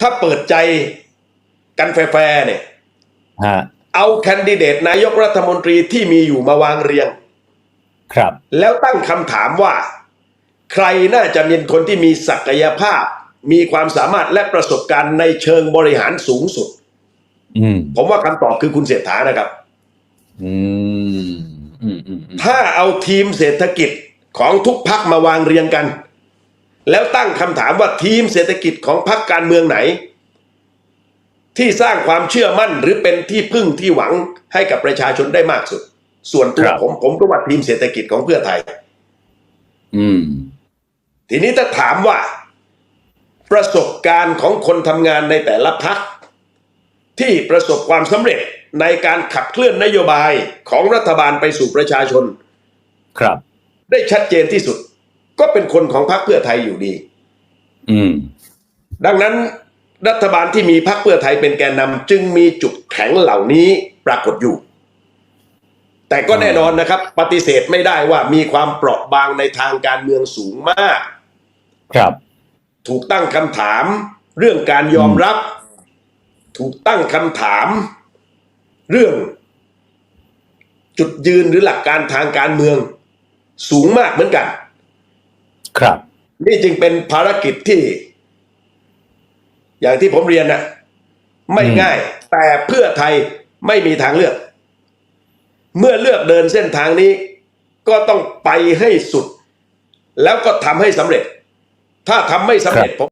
ถ้าเปิดใจกันแฟร์ๆเนี่ยฮะเอาแคนดิเดตนายกรัฐมนตรีที่มีอยู่มาวางเรียง ครับ แล้วตั้งคำถามว่า ใครน่าจะเป็นคนที่มีศักยภาพ มีความสามารถและประสบการณ์ในเชิงบริหารสูงสุดอืมผมว่าคำตอบคือคุณเศรษฐานะครับอืมอืมอืมอืมถ้าเอาทีมเศรษฐกิจของทุกพักมาวางเรียงกัน แล้วตั้งคำถามว่าทีมเศรษฐกิจของพักการเมืองไหน ที่สร้างความเชื่อมั่นหรือเป็นที่พึ่งที่หวังให้กับประชาชนได้มากสุด ส่วนตัวผมผมก็ว่าทีมเศรษฐกิจของเพื่อไทย อืม ทีนี้ถ้าถามว่า ประสบการณ์ของคนทำงานในแต่ละพักที่ประสบความสำเร็จในการขับเคลื่อนนโยบายของรัฐบาลไปสู่ประชาชน ครับ ได้ชัดเจนที่สุด ก็เป็นคนของพรรคเพื่อไทยอยู่ดี อืม ดังนั้นรัฐบาลที่มีพรรคเพื่อไทยเป็นแกนนำจึงมีจุดแข็งเหล่านี้ปรากฏอยู่ แต่ก็แน่นอนนะครับ ปฏิเสธไม่ได้ว่ามีความเปราะบางในทางการเมืองสูงมาก ครับ ถูกตั้งคำถามเรื่องการยอมรับ ถูกตั้งคำถาม เรื่อง จุดยืนหรือหลักการทางการเมือง สูงมากเหมือนกัน ครับ นี่จึงเป็นภารกิจที่ อย่างที่ผมเรียนนะไม่อืมง่าย แต่เพื่อไทยไม่มีทางเลือก เมื่อเลือกเดินเส้นทางนี้ ก็ต้องไปให้สุด แล้วก็ทำให้สำเร็จ ถ้าทำไม่สำเร็จผม